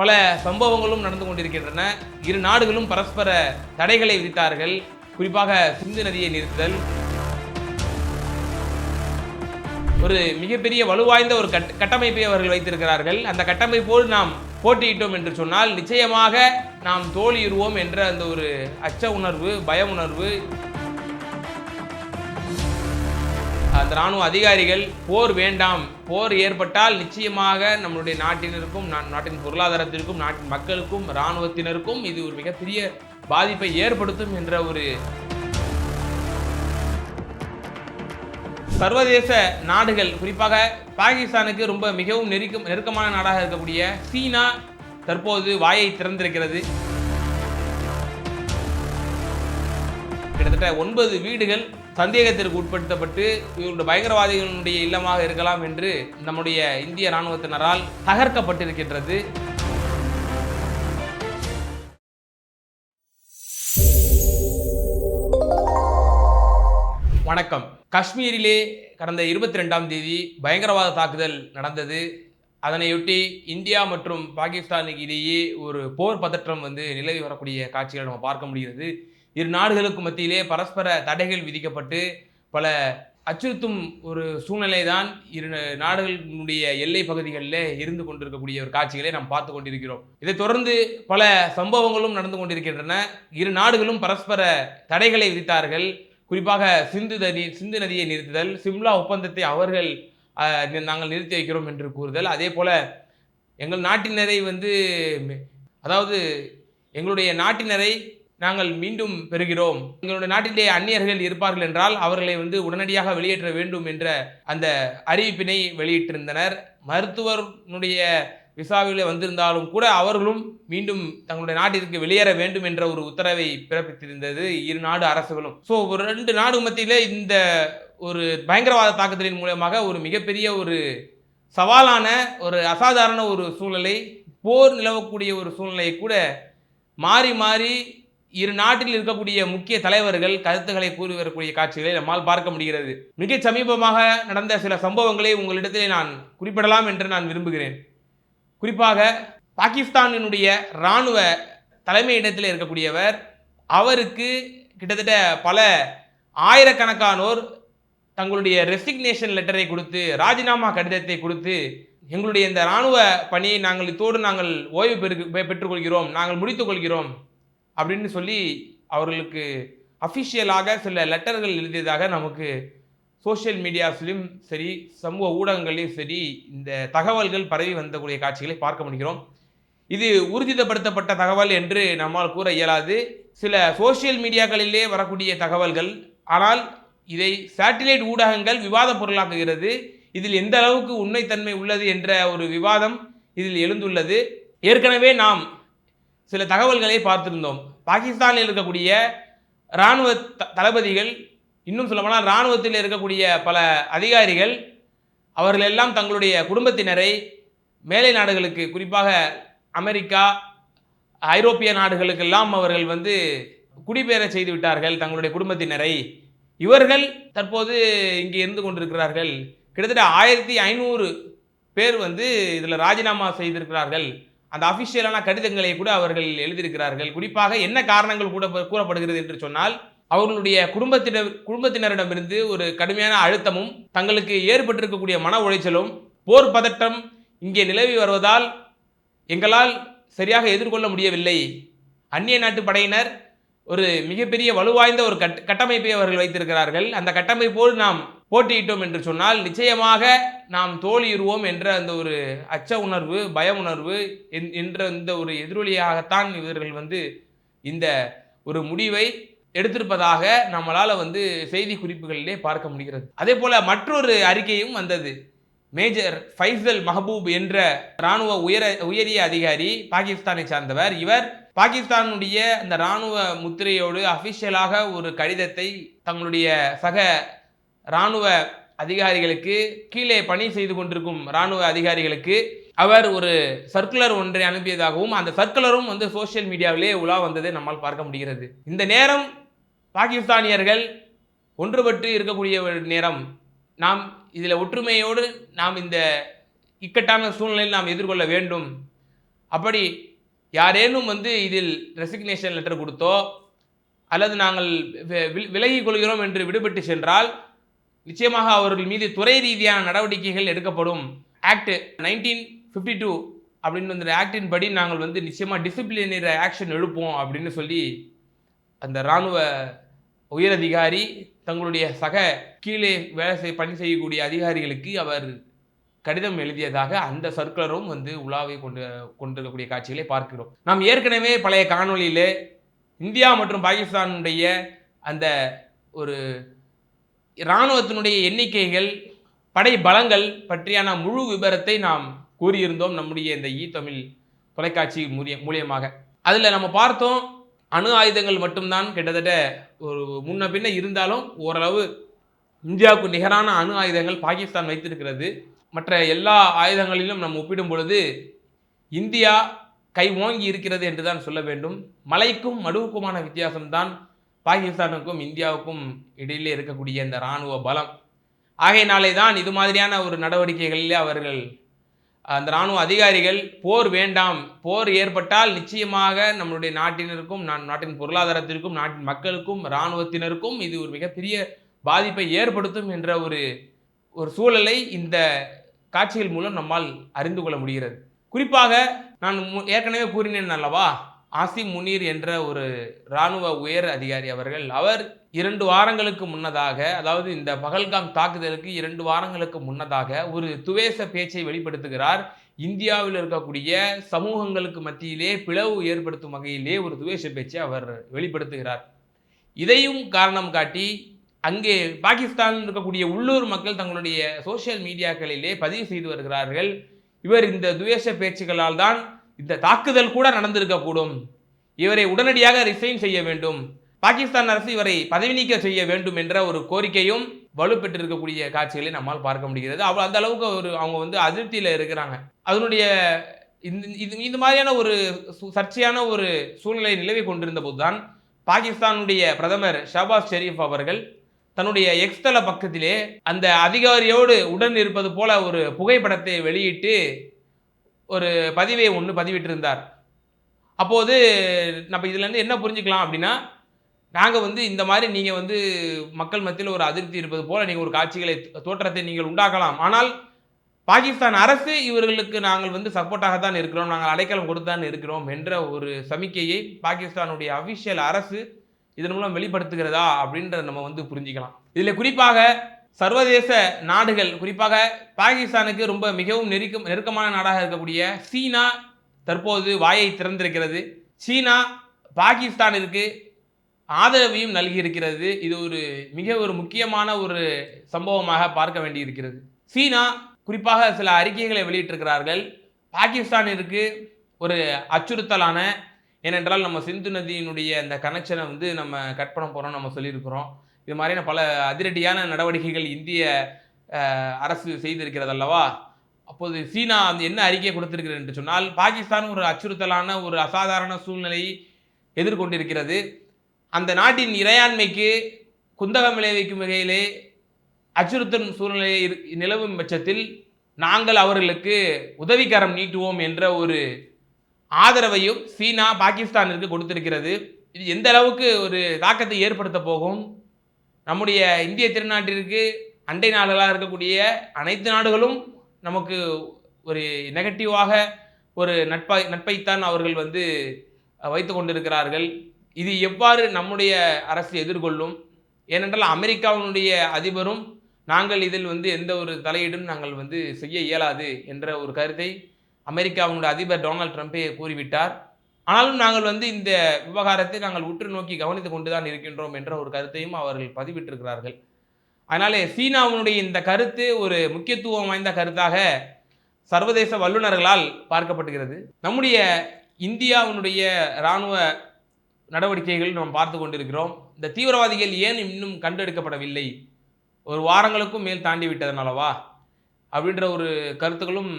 பல சம்பவங்களும் நடந்து கொண்டிருக்கின்றன. இரு நாடுகளும் பரஸ்பர தடைகளை விதித்தார்கள். குறிப்பாக சிந்து நதியை நிறுத்துதல். ஒரு மிகப்பெரிய வலுவாய்ந்த ஒரு கட் கட்டமைப்பை அவர்கள் வைத்திருக்கிறார்கள். அந்த கட்டமைப்போடு நாம் போட்டியிட்டோம் என்று சொன்னால் நிச்சயமாக நாம் தோல்வியுறுவோம் என்ற அந்த ஒரு அச்ச உணர்வு பய உணர்வு அந்த ராணுவ அதிகாரிகள் போர் வேண்டாம். போர் ஏற்பட்டால் நிச்சயமாக நம்மளுடைய நாட்டினருக்கும் நாட்டின் பொருளாதாரத்திற்கும் நாட்டின் மக்களுக்கும் இராணுவத்தினருக்கும் இது ஒரு மிகப்பெரிய பாதிப்பை ஏற்படுத்தும் என்ற ஒரு சர்வதேச நாடுகள். குறிப்பாக பாகிஸ்தானுக்கு ரொம்ப மிகவும் நெருக்கம் நெருக்கமான நாடாக இருக்கக்கூடிய சீனா தற்போது வாயை திறந்திருக்கிறது. கிட்டத்தட்ட ஒன்பது வீடுகள் சந்தேகத்திற்கு உட்படுத்தப்பட்டு இவருடைய பயங்கரவாதிகளுடைய இல்லமாக இருக்கலாம் என்று நம்முடைய இந்திய இராணுவத்தினரால் தகர்க்கப்பட்டிருக்கின்றது. வணக்கம். காஷ்மீரிலே கடந்த இருபத்தி ரெண்டாம் தேதி பயங்கரவாத தாக்குதல் நடந்தது. அதனையொட்டி இந்தியா மற்றும் பாகிஸ்தானுக்கு இடையே ஒரு போர் பதற்றம் வந்து நிலவி வரக்கூடிய காட்சிகளை நம்ம பார்க்க முடிகிறது. இரு நாடுகளுக்கு மத்தியிலே பரஸ்பர தடைகள் விதிக்கப்பட்டு பல அச்சுறுத்தும் ஒரு சூழ்நிலை தான் இரு நாடுகளினுடைய எல்லை பகுதிகளில் இருந்து கொண்டிருக்கக்கூடிய ஒரு காட்சிகளை நாம் பார்த்து கொண்டிருக்கிறோம். இதைத் தொடர்ந்து பல சம்பவங்களும் நடந்து கொண்டிருக்கின்றன. இரு நாடுகளும் பரஸ்பர தடைகளை விதித்தார்கள். குறிப்பாக சிந்து நதி சிந்து நதியை நிறுத்துதல் சிம்லா ஒப்பந்தத்தை அவர்கள் நாங்கள் நிறுத்தி வைக்கிறோம் என்று கூறுதல். அதே போல் எங்கள் நாட்டினரை வந்து அதாவது எங்களுடைய நாட்டினரை நாங்கள் மீண்டும் பெறுகிறோம். எங்களுடைய நாட்டிலே அந்நியர்கள் இருப்பார்கள் என்றால் அவர்களை வந்து உடனடியாக வெளியேற்ற வேண்டும் என்ற அந்த அறிவிப்பினை வெளியிட்டிருந்தனர். மருத்துவனுடைய விசாவில் வந்திருந்தாலும் கூட அவர்களும் மீண்டும் தங்களுடைய நாட்டிற்கு வெளியேற வேண்டும் என்ற ஒரு உத்தரவை பிறப்பித்திருந்தது இரு நாடு அரசுகளும். ஸோ ஒரு ரெண்டு நாடு மத்தியில் இந்த ஒரு பயங்கரவாத தாக்குதலின் மூலமாக ஒரு மிகப்பெரிய ஒரு சவாலான ஒரு அசாதாரண ஒரு சூழ்நிலை போர் நிலவக்கூடிய ஒரு சூழ்நிலையை கூட மாறி மாறி இரு நாட்டில் இருக்கக்கூடிய முக்கிய தலைவர்கள் கருத்துக்களை கூறி வரக்கூடிய காட்சிகளை நம்மால் பார்க்க முடிகிறது. மிக சமீபமாக நடந்த சில சம்பவங்களை உங்களிடத்திலே நான் குறிப்பிடலாம் என்று நான் விரும்புகிறேன். குறிப்பாக பாகிஸ்தானினுடைய இராணுவ தலைமையிடத்தில் இருக்கக்கூடியவர் அவருக்கு கிட்டத்தட்ட பல ஆயிரக்கணக்கானோர் தங்களுடைய ரெசிக்னேஷன் லெட்டரை கொடுத்து ராஜினாமா கடிதத்தை கொடுத்து எங்களுடைய இந்த இராணுவ பணியை நாங்கள் இத்தோடு நாங்கள் ஓய்வு பெரு பெ- பெற்றுக்கொள்கிறோம் நாங்கள் முடித்துக்கொள்கிறோம் அப்படின்னு சொல்லி அவர்களுக்கு அஃபிஷியலாக சில லெட்டர்கள் எழுதியதாக நமக்கு சோஷியல் மீடியாஸ்லையும் சரி சமூக ஊடகங்களையும் சரி இந்த தகவல்கள் பரவி வந்தக்கூடிய காட்சிகளை பார்க்க முடிகிறோம். இது ஊர்ஜிதப்படுத்தப்பட்ட தகவல் என்று நம்மால் கூற இயலாது. சில சோஷியல் மீடியாக்களிலே வரக்கூடிய தகவல்கள் ஆனால் இதை சேட்டிலைட் ஊடகங்கள் விவாத பொருளாக்குகிறது. இதில் எந்த அளவுக்கு உண்மைத்தன்மை உள்ளது என்ற ஒரு விவாதம் இதில் எழுந்துள்ளது. ஏற்கனவே நாம் சில தகவல்களை பார்த்திருந்தோம். பாகிஸ்தானில் இருக்கக்கூடிய இராணுவ த- தளபதிகள் இன்னும் சொல்லப்போனால் இராணுவத்தில் இருக்கக்கூடிய பல அதிகாரிகள் அவர்கள் எல்லாம் தங்களுடைய குடும்பத்தினரை மேலை நாடுகளுக்கு குறிப்பாக அமெரிக்கா ஐரோப்பிய நாடுகளுக்கெல்லாம் அவர்கள் வந்து குடிபெயர செய்து விட்டார்கள் தங்களுடைய குடும்பத்தினரை. இவர்கள் தற்போது இங்கே இருந்து கொண்டிருக்கிறார்கள். கிட்டத்தட்ட ஆயிரத்தி ஐநூறு பேர் வந்து இதில் ராஜினாமா செய்திருக்கிறார்கள். அந்த அஃபிஷியலான கடிதங்களை கூட அவர்கள் எழுதியிருக்கிறார்கள். குறிப்பாக என்ன காரணங்கள் கூட ப- கூறப்படுகிறது என்று சொன்னால் அவர்களுடைய குடும்பத்தினர் குடும்பத்தினரிடமிருந்து ஒரு கடுமையான அழுத்தமும் தங்களுக்கு ஏற்பட்டிருக்கக்கூடிய மன உளைச்சலும் போர் பதட்டம் இங்கே நிலவி வருவதால் எங்களால் சரியாக எதிர்கொள்ள முடியவில்லை. அந்நிய நாட்டு படையினர் ஒரு மிகப்பெரிய வலுவாய்ந்த ஒரு கட் கட்டமைப்பை அவர்கள் வைத்திருக்கிறார்கள். அந்த கட்டமைப்போடு நாம் போட்டியிட்டோம் என்று சொன்னால் நிச்சயமாக நாம் தோல்வியுறுவோம் என்ற அந்த ஒரு அச்ச உணர்வு பய உணர்வு என்- என்ற இந்த ஒரு எதிரொலியாகத்தான் இவர்கள் வந்து இந்த ஒரு முடிவை எடுத்திருப்பதாக நம்மளால் வந்து செய்தி குறிப்புகளிலே பார்க்க முடிகிறது. அதே போல மற்றொரு அறிக்கையும் வந்தது. மேஜர் ஃபைசல் மஹபூப் என்ற இராணுவ உயர உயரிய அதிகாரி பாகிஸ்தானை சார்ந்தவர். இவர் பாகிஸ்தானுடைய அந்த இராணுவ முத்திரையோடு அஃபிஷியலாக ஒரு கடிதத்தை தங்களுடைய சக இராணுவ அதிகாரிகளுக்கு கீழே பணி செய்து கொண்டிருக்கும் இராணுவ அதிகாரிகளுக்கு அவர் ஒரு சர்க்குலர் ஒன்றை அனுப்பியதாகவும் அந்த சர்க்குலரும் வந்து சோஷியல் மீடியாவிலே உலா வந்ததை நம்மால் பார்க்க முடிகிறது. இந்த நேரம் பாகிஸ்தானியர்கள் ஒன்றுபட்டு இருக்கக்கூடிய ஒரு நேரம். நாம் இதில் ஒற்றுமையோடு நாம் இந்த இக்கட்டான சூழ்நிலையில் நாம் எதிர்கொள்ள வேண்டும். அப்படி யாரேனும் வந்து இதில் ரெசிக்னேஷன் லெட்டர் கொடுத்தோ அல்லது நாங்கள் வி- விலகிக் கொள்கிறோம் என்று விடுபட்டு சென்றால் நிச்சயமாக அவர்கள் மீது துறை ரீதியான நடவடிக்கைகள் எடுக்கப்படும். ஆக்ட் நைன்டீன் ஃபிஃப்டி டூ அப்படின்னு வந்து ஆக்டின் படி நாங்கள் வந்து நிச்சயமாக டிசிப்ளினரி ஆக்ஷன் எழுப்போம் அப்படின்னு சொல்லி அந்த இராணுவ உயரதிகாரி தங்களுடைய சக கீழே வேலை செய் பணி செய்யக்கூடிய அதிகாரிகளுக்கு அவர் கடிதம் எழுதியதாக அந்த சர்க்குலரும் வந்து உலாவை கொண்டு கொண்டிருக்கக்கூடிய காட்சிகளை பார்க்கிறோம். நாம் ஏற்கனவே பழைய காணொளியிலே இந்தியா மற்றும் பாகிஸ்தானுடைய அந்த ஒரு இராணுவத்தினுடைய எண்ணிக்கைகள் படை பலங்கள் பற்றியான முழு விபரத்தை நாம் கூறியிருந்தோம் நம்முடைய இந்த ஈ தமிழ் தொலைக்காட்சி மூலிய மூலியமாக. அதில் நம்ம பார்த்தோம் அணு ஆயுதங்கள் மட்டும்தான் கிட்டத்தட்ட ஒரு முன்ன பின்ன இருந்தாலும் ஓரளவு இந்தியாவுக்கு நிகரான அணு ஆயுதங்கள் பாகிஸ்தான் வைத்திருக்கிறது. மற்ற எல்லா ஆயுதங்களிலும் நம்ம ஒப்பிடும் பொழுது இந்தியா கை ஓங்கி இருக்கிறது என்று தான் சொல்ல வேண்டும். மலைக்கும் மடுவுக்குமான வித்தியாசம்தான் பாகிஸ்தானுக்கும் இந்தியாவுக்கும் இடையிலே இருக்கக்கூடிய இந்த இராணுவ பலம். ஆகையினாலே தான் இது மாதிரியான ஒரு நடவடிக்கைகளில் அவர்கள் அந்த இராணுவ அதிகாரிகள் போர் வேண்டாம் போர் ஏற்பட்டால் நிச்சயமாக நம்மளுடைய நாட்டினருக்கும் நாட்டின் பொருளாதாரத்திற்கும் நாட்டின் மக்களுக்கும் இராணுவத்தினருக்கும் இது ஒரு மிகப்பெரிய பாதிப்பை ஏற்படுத்தும் என்ற ஒரு ஒரு சூழலை இந்த காட்சிகள் மூலம் நம்மால் அறிந்து கொள்ள முடிகிறது. குறிப்பாக நான் ஏற்கனவே கூறினேன் அல்லவா? ஆசிம் முனீர் என்ற ஒரு இராணுவ உயர் அதிகாரி அவர்கள் அவர் இரண்டு வாரங்களுக்கு முன்னதாக அதாவது இந்த பகல்காம் தாக்குதலுக்கு இரண்டு வாரங்களுக்கு முன்னதாக ஒரு துவேச பேச்சை வெளிப்படுத்துகிறார். இந்தியாவில் இருக்கக்கூடிய சமூகங்களுக்கு மத்தியிலே பிளவு ஏற்படுத்தும் வகையிலே ஒரு துவேஷ பேச்சை அவர் வெளிப்படுத்துகிறார். இதையும் காரணம் காட்டி அங்கே பாகிஸ்தானில் இருக்கக்கூடிய உள்ளூர் மக்கள் தங்களுடைய சோஷியல் மீடியாக்களிலே பதிவு செய்து வருகிறார்கள். இவர் இந்த துவேஷ பேச்சுகளால் தான் இந்த தாக்குதல் கூட நடந்திருக்கக்கூடும். இவரை உடனடியாக ரிசைன் செய்ய வேண்டும். பாகிஸ்தான் அரசு இவரை பதவி நீக்க செய்ய வேண்டும் என்ற ஒரு கோரிக்கையும் வலுப்பெற்றிருக்கக்கூடிய காட்சிகளை நம்மால் பார்க்க முடிகிறது. அவ்வளோ அந்த அளவுக்கு ஒரு அவங்க வந்து அதிருப்தியில் இருக்கிறாங்க. அதனுடைய இந்த இது இந்த மாதிரியான ஒரு சு- சர்ச்சையான ஒரு சூழ்நிலை நிலவி கொண்டிருந்த போதுதான் பாகிஸ்தானுடைய பிரதமர் ஷபாஸ் ஷெரீப் அவர்கள் தன்னுடைய எக்ஸ்தல பக்கத்திலே அந்த அதிகாரியோடு உடன் இருப்பது போல ஒரு புகைப்படத்தை வெளியிட்டு ஒரு பதிவை ஒன்று பதிவிட்டிருந்தார். அப்போது நம்ம இதுலேருந்து என்ன புரிஞ்சுக்கலாம் அப்படின்னா நாங்கள் வந்து இந்த மாதிரி நீங்கள் வந்து மக்கள் மத்தியில் ஒரு அதிருப்தி இருப்பது போல் நீங்கள் ஒரு காட்சிகளை தோற்றத்தை நீங்கள் உண்டாக்கலாம். ஆனால் பாகிஸ்தான் அரசு இவர்களுக்கு நாங்கள் வந்து சப்போர்ட்டாக தான் இருக்கிறோம் நாங்கள் அடைக்கலம் கொடுத்தான் இருக்கிறோம் என்ற ஒரு சமிக்கையை பாகிஸ்தானுடைய அஃபிஷியல் அரசு இதன் மூலம் வெளிப்படுத்துகிறதா அப்படின்றத நம்ம வந்து புரிஞ்சுக்கலாம். இதில் குறிப்பாக சர்வதேச நாடுகள் குறிப்பாக பாகிஸ்தானுக்கு ரொம்ப மிகவும் நெருக்கம் நெருக்கமான நாடாக இருக்கக்கூடிய சீனா தற்போது வாயை திறந்திருக்கிறது. சீனா பாகிஸ்தானிற்கு ஆதரவையும் நல்கியிருக்கிறது. இது ஒரு மிக ஒரு முக்கியமான ஒரு சம்பவமாக பார்க்க வேண்டியிருக்கிறது. சீனா குறிப்பாக சில அறிக்கைகளை வெளியிட்டிருக்கிறார்கள். பாகிஸ்தானிற்கு ஒரு அச்சுறுத்தலான ஏனென்றால் நம்ம சிந்து நதியினுடைய அந்த கனெக்ஷனை வந்து நம்ம கட் பண்ண போகிறோம் நம்ம சொல்லியிருக்கிறோம். இது மாதிரியான பல அதிரடியான நடவடிக்கைகள் இந்திய அரசு செய்திருக்கிறது அல்லவா அப்போது சீனா அந்த என்ன அறிக்கையை கொடுத்திருக்கிறது என்று சொன்னால் பாகிஸ்தான் ஒரு அச்சுறுத்தலான ஒரு அசாதாரண சூழ்நிலையை எதிர்கொண்டிருக்கிறது. அந்த நாட்டின் இறையாண்மைக்கு குந்தகம் விளைவிக்கும் வகையிலே அச்சுறுத்தும் சூழ்நிலை இரு- நிலவும் பட்சத்தில் நாங்கள் அவர்களுக்கு உதவிக்கரம் நீட்டுவோம் என்ற ஒரு ஆதரவையும் சீனா பாகிஸ்தானிற்கு கொடுத்திருக்கிறது. இது எந்த அளவுக்கு ஒரு தாக்கத்தை ஏற்படுத்த போகும்? நம்முடைய இந்திய திருநாட்டிற்கு அண்டை நாடுகளாக இருக்கக்கூடிய அனைத்து நாடுகளும் நமக்கு ஒரு நெகட்டிவாக ஒரு நட்பை நட்பைத்தான் அவர்கள் வந்து வைத்து கொண்டிருக்கிறார்கள். இது எவ்வாறு நம்முடைய அரசு எதிர்கொள்ளும்? ஏனென்றால் அமெரிக்காவினுடைய அதிபரும் நாங்கள் இதில் வந்து எந்த ஒரு தலையீடும் நாங்கள் வந்து செய்ய இயலாது என்ற ஒரு கருத்தை அமெரிக்காவினுடைய அதிபர் டொனால்ட் ட்ரம்ப்பே கூறிவிட்டார். ஆனாலும் நாங்கள் வந்து இந்த விவகாரத்தை நாங்கள் உற்று நோக்கி கவனித்து கொண்டு தான் இருக்கின்றோம் என்ற ஒரு கருத்தையும் அவர்கள் பதிவிட்டிருக்கிறார்கள். அதனாலே சீனாவினுடைய இந்த கருத்து ஒரு முக்கியத்துவம் வாய்ந்த கருத்தாக சர்வதேச வல்லுநர்களால் பார்க்கப்படுகிறது நம்முடைய இந்தியாவினுடைய இராணுவ நடவடிக்கைகள் நாம் பார்த்து கொண்டிருக்கிறோம். இந்த தீவிரவாதிகள் ஏன் இன்னும் கண்டெடுக்கப்படவில்லை? ஒரு வாரங்களுக்கும் மேல் தாண்டி விட்டதனாலவா அப்படின்ற ஒரு கருத்துக்களும்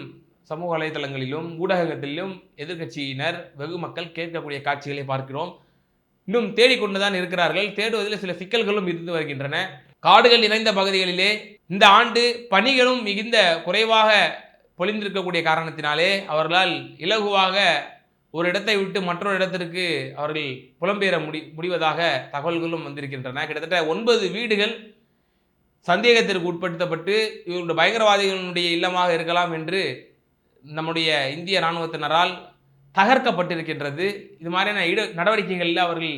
சமூக வலைதளங்களிலும் ஊடகத்திலும் எதிர்க்கட்சியினர் வெகு மக்கள் கேட்கக்கூடிய காட்சிகளை பார்க்கிறோம். இன்னும் தேடிக்கொண்டுதான் இருக்கிறார்கள். தேடுவதில் சில சிக்கல்களும் இருந்து வருகின்றன. காடுகள் நிறைந்த பகுதிகளிலே இந்த ஆண்டு பணிகளும் மிகுந்த குறைவாக பொழிந்திருக்கக்கூடிய காரணத்தினாலே அவர்களால் இலகுவாக ஒரு இடத்தை விட்டு மற்றொரு இடத்திற்கு அவர்கள் புலம்பெயர முடி முடிவதாக தகவல்களும் வந்திருக்கின்றன. கிட்டத்தட்ட ஒன்பது வீடுகள் சந்தேகத்திற்கு உட்படுத்தப்பட்டு இவருடைய பயங்கரவாதிகளுடைய இல்லமாக இருக்கலாம் என்று நம்முடைய இந்திய இராணுவத்தினரால் தகர்க்கப்பட்டிருக்கின்றது. இது மாதிரியான ஈடு நடவடிக்கைகளில் அவர்கள்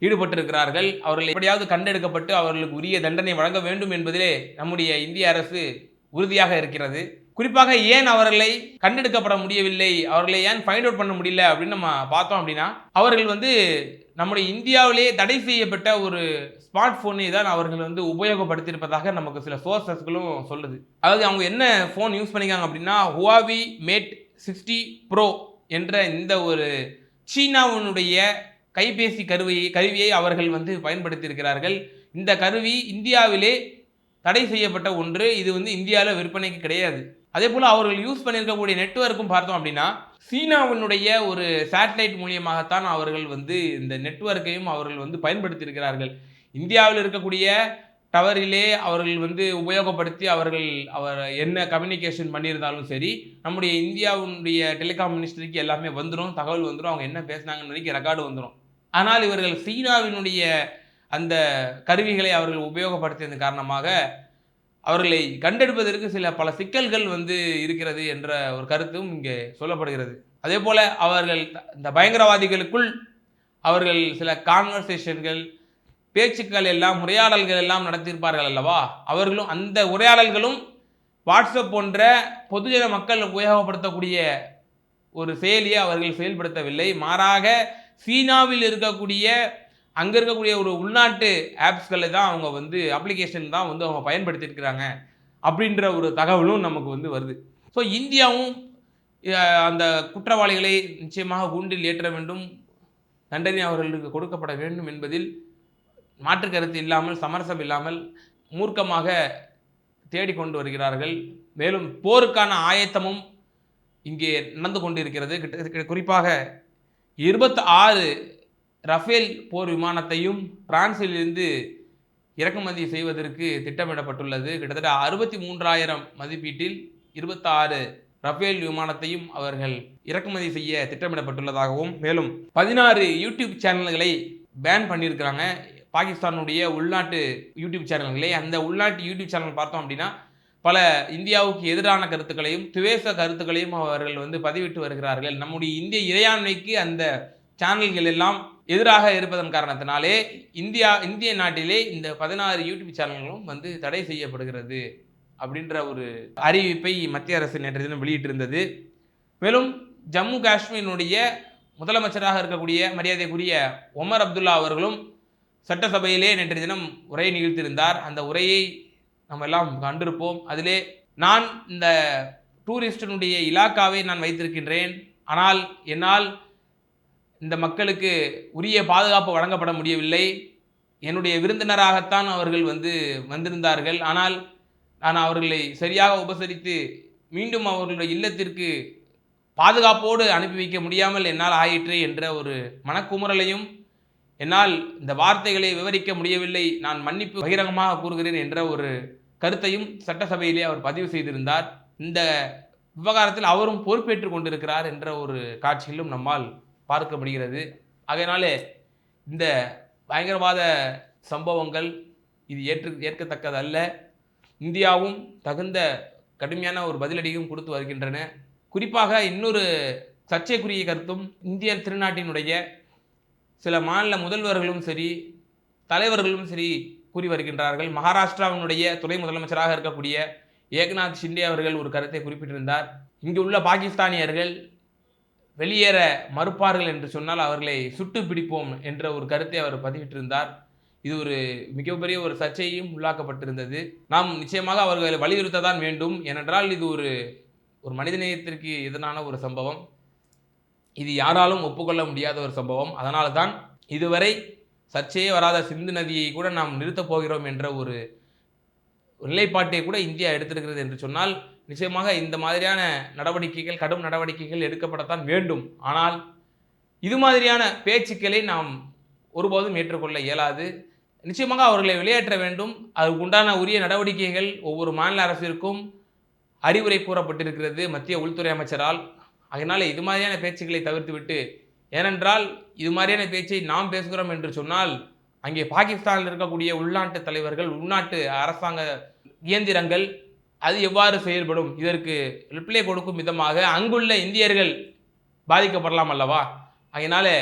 ஈடுபட்டிருக்கிறார்கள். அவர்கள் எப்படியாவது கண்டெடுக்கப்பட்டு அவர்களுக்கு உரிய தண்டனை வழங்க வேண்டும் என்பதிலே நம்முடைய இந்திய அரசு உறுதியாக இருக்கிறது. குறிப்பாக ஏன் அவர்களை கண்டெடுக்கப்பட முடியவில்லை? அவர்களை ஏன் ஃபைண்ட் அவுட் பண்ண முடியல அப்படின்னு நம்ம பார்த்தோம் அப்படின்னா அவர்கள் வந்து நம்முடைய இந்தியாவிலே தடை செய்யப்பட்ட ஒரு ஸ்மார்ட் ஃபோனை தான் அவர்கள் வந்து உபயோகப்படுத்தியிருப்பதாக நமக்கு சில சோர்சஸ்களும் சொல்லுது. அதாவது அவங்க என்ன ஃபோன் யூஸ் பண்ணிக்காங்க அப்படின்னா ஹுவாவி மேட் சிக்ஸ்டி ப்ரோ என்ற இந்த ஒரு சீனாவினுடைய கைபேசி கருவியை கருவியை அவர்கள் வந்து பயன்படுத்தியிருக்கிறார்கள். இந்த கருவி இந்தியாவிலே தடை செய்யப்பட்ட ஒன்று. இது வந்து இந்தியாவில் விற்பனைக்கு கிடையாது. அதே போல் அவர்கள் யூஸ் பண்ணியிருக்கக்கூடிய நெட்வொர்க்கும் பார்த்தோம் அப்படின்னா சீனாவினுடைய ஒரு சேட்டலைட் மூலியமாகத்தான் அவர்கள் வந்து இந்த நெட்வொர்க்கையும் அவர்கள் வந்து பயன்படுத்தியிருக்கிறார்கள். இந்தியாவில் இருக்கக்கூடிய டவரிலே அவர்கள் வந்து உபயோகப்படுத்தி அவர்கள் அவர் என்ன கம்யூனிகேஷன் பண்ணியிருந்தாலும் சரி நம்முடைய இந்தியாவுடைய டெலிகாம் மினிஸ்ட்ரிக்கு எல்லாமே வந்துடும் தகவல் வந்துடும் அவங்க என்ன பேசுனாங்கன்னு வரைக்கும் ரெக்கார்டு வந்துடும் ஆனால் இவர்கள் சீனாவினுடைய அந்த கருவிகளை அவர்கள் உபயோகப்படுத்தியது காரணமாக அவர்களை கண்டெடுப்பதற்கு சில பல சிக்கல்கள் வந்து இருக்கிறது என்ற ஒரு கருத்தும் இங்கே சொல்லப்படுகிறது. அதே போல் அவர்கள் இந்த பயங்கரவாதிகளுக்குள் அவர்கள் சில கான்வர்சேஷன்கள் பேச்சுக்கள் எல்லாம் உரையாடல்கள் எல்லாம் நடத்தியிருப்பார்கள் அல்லவா? அவர்களும் அந்த உரையாடல்களும் வாட்ஸ்அப் போன்ற பொதுஜன மக்கள் உபயோகப்படுத்தக்கூடிய ஒரு செயலியை அவர்கள் செயல்படுத்தவில்லை. மாறாக சீனாவில் இருக்கக்கூடிய அங்கே இருக்கக்கூடிய ஒரு உள்நாட்டு ஆப்ஸ்களை தான் அவங்க வந்து அப்ளிகேஷன் தான் வந்து அவங்க பயன்படுத்தியிருக்கிறாங்க அப்படின்ற ஒரு தகவலும் நமக்கு வந்து வருது. ஸோ இந்தியாவும் அந்த குற்றவாளிகளை நிச்சயமாக கூண்டில் ஏற்ற வேண்டும். தண்டனை அவர்களுக்கு கொடுக்கப்பட வேண்டும் என்பதில் மாற்று கருத்து இல்லாமல் சமரசம் இல்லாமல் மூர்க்கமாக தேடிக்கொண்டு வருகிறார்கள். மேலும் போருக்கான ஆயத்தமும் இங்கே நடந்து கொண்டிருக்கிறது. கிட்ட குறிப்பாக இருபத்தி ஆறு ரஃபேல் போர் விமானத்தையும் பிரான்சிலிருந்து இறக்குமதி செய்வதற்கு திட்டமிடப்பட்டுள்ளது. கிட்டத்தட்ட அறுபத்தி மூன்றாயிரம் மதிப்பீட்டில் இருபத்தாறு ரஃபேல் விமானத்தையும் அவர்கள் இறக்குமதி செய்ய திட்டமிடப்பட்டுள்ளதாகவும் மேலும் பதினாறு யூடியூப் சேனல்களை பேன் பண்ணியிருக்கிறாங்க. பாகிஸ்தானுடைய உள்நாட்டு யூடியூப் சேனல்களை அந்த உள்நாட்டு யூடியூப் சேனல் பார்த்தோம் அப்படின்னா பல இந்தியாவுக்கு எதிரான கருத்துக்களையும் துவேச கருத்துக்களையும் அவர்கள் வந்து பதிவிட்டு வருகிறார்கள். நம்முடைய இந்திய இறையாண்மைக்கு அந்த சேனல்கள் எல்லாம் எதிராக இருப்பதன் காரணத்தினாலே இந்தியா இந்திய நாட்டிலே இந்த பதினாறு யூடியூப் சேனல்களும் வந்து தடை செய்யப்படுகிறது அப்படின்ற ஒரு அறிவிப்பை மத்திய அரசு நேற்று தினம் வெளியிட்டிருந்தது. மேலும் ஜம்மு காஷ்மீரினுடைய முதலமைச்சராக இருக்கக்கூடிய மரியாதைக்குரிய ஒமர் அப்துல்லா அவர்களும் சட்டசபையிலே நேற்று தினம் உரை நிகழ்த்தியிருந்தார். அந்த உரையை நம்ம எல்லாம் கண்டிருப்போம். அதிலே நான் இந்த டூரிஸ்டினுடைய இலாக்காவை நான் வைத்திருக்கின்றேன். ஆனால் என்னால் இந்த மக்களுக்கு உரிய பாதுகாப்பு வழங்கப்பட முடியவில்லை. என்னுடைய விருந்தினராகத்தான் அவர்கள் வந்து வந்திருந்தார்கள். ஆனால் நான் அவர்களை சரியாக உபசரித்து மீண்டும் அவர்களுடைய இல்லத்திற்கு பாதுகாப்போடு அனுப்பி வைக்க முடியாமல் என்னால் ஆயிற்று என்ற ஒரு மனக்குமுறலையும் என்னால் இந்த வார்த்தைகளை விவரிக்க முடியவில்லை. நான் மன்னிப்பு பகிரங்கமாக கூறுகிறேன் என்ற ஒரு கருத்தையும் சட்டசபையிலே அவர் பதிவு செய்திருந்தார். இந்த விவகாரத்தில் அவரும் பொறுப்பேற்று கொண்டிருக்கிறார் என்ற ஒரு காட்சியிலும் நம்மால் பார்க்க முடிகிறது. இந்த பயங்கரவாத சம்பவங்கள் இது ஏற்று ஏற்கத்தக்கதல்ல. இந்தியாவும் தகுந்த கடுமையான ஒரு பதிலடியும் கொடுத்து வருகின்றன. குறிப்பாக இன்னொரு சர்ச்சைக்குரிய கருத்தும் இந்திய திருநாட்டினுடைய சில மாநில முதல்வர்களும் சரி தலைவர்களும் சரி கூறி வருகின்றார்கள். மகாராஷ்டிராவினுடைய துணை முதலமைச்சராக இருக்கக்கூடிய ஏக்நாத் ஷிண்டே அவர்கள் ஒரு கருத்தை குறிப்பிட்டிருந்தார். இங்கு உள்ள பாகிஸ்தானியர்கள் வெளியேற மறுப்பார்கள் என்று சொன்னால் அவர்களை சுட்டு பிடிப்போம் என்ற ஒரு கருத்தை அவர் பதிவிட்டிருந்தார். இது ஒரு மிகப்பெரிய ஒரு சர்ச்சையும் உள்ளாக்கப்பட்டிருந்தது. நாம் நிச்சயமாக அவர்களை வலியுறுத்த தான் வேண்டும். ஏனென்றால் இது ஒரு ஒரு மனிதநேயத்திற்கு எதிரான ஒரு சம்பவம். இது யாராலும் ஒப்புக்கொள்ள முடியாத ஒரு சம்பவம். அதனால தான் இதுவரை சர்ச்சையே வராத சிந்து நதியை கூட நாம் நிறுத்தப் போகிறோம் என்ற ஒரு நிலைப்பாட்டை கூட இந்தியா எடுத்திருக்கிறது என்று சொன்னால் நிச்சயமாக இந்த மாதிரியான நடவடிக்கைகள் கடும் நடவடிக்கைகள் எடுக்கப்படத்தான் வேண்டும். ஆனால் இது மாதிரியான பேச்சுக்களை நாம் ஒருபோதும் ஏற்றுக்கொள்ள இயலாது. நிச்சயமாக அவர்களை வெளியேற்ற வேண்டும். அதுக்கு உண்டான உரிய நடவடிக்கைகள் ஒவ்வொரு மாநில அரசிற்கும் அறிவுரை கூறப்பட்டிருக்கிறது மத்திய உள்துறை அமைச்சரால். அதனால் இது மாதிரியான பேச்சுக்களை தவிர்த்துவிட்டு ஏனென்றால் இது மாதிரியான பேச்சை நாம் பேசுகிறோம் என்று சொன்னால் அங்கே பாகிஸ்தானில் இருக்கக்கூடிய உள்நாட்டு தலைவர்கள் உள்நாட்டு அரசாங்க இயந்திரங்கள் அது எவ்வாறு செயல்படும்? இதற்கு ரிப்ளை கொடுக்கும் விதமாக அங்குள்ள இந்தியர்கள் பாதிக்கப்படலாம் அல்லவா? அதனால்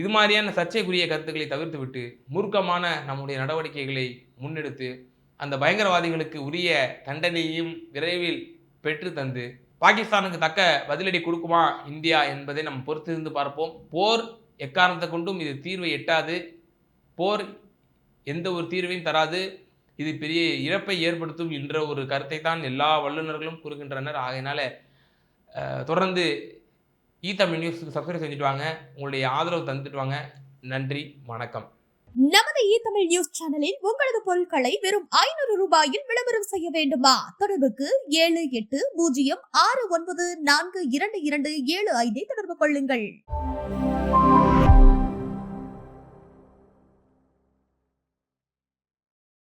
இது மாதிரியான சர்ச்சைக்குரிய கருத்துக்களை தவிர்த்துவிட்டு மூர்க்கமான நம்முடைய நடவடிக்கைகளை முன்னெடுத்து அந்த பயங்கரவாதிகளுக்கு உரிய தண்டனையையும் விரைவில் பெற்று தந்து பாகிஸ்தானுக்கு தக்க பதிலடி கொடுக்குமா இந்தியா என்பதை நம்ம பொறுத்திருந்து பார்ப்போம். போர் எக்காரணத்தை கொண்டும் இது தீர்வை எட்டாது. போர் எந்த ஒரு தீர்வையும் தராது. இது பெரிய இழப்பை ஏற்படுத்தும் என்ற ஒரு கருத்தை தான் எல்லா வல்லுநர்களும் கூறுகின்றனர். ஆகையினால தொடர்ந்து ஈ தமிழ் நியூஸுக்கு சப்ஸ்கிரைப் செஞ்சுட்டு வாங்க. உங்களுடைய ஆதரவு தந்துட்டு வாங்க. நன்றி வணக்கம். நமது இ தமிழ் நியூஸ் சேனலில் உங்களது பொருட்களை வெறும் ஐநூறு ரூபாயில் விளம்பரம் செய்ய வேண்டுமா? தொடர்புக்கு ஏழு எட்டு பூஜ்ஜியம் ஆறு ஒன்பது நான்கு இரண்டு இரண்டு ஏழு ஐந்தை தொடர்பு கொள்ளுங்கள்.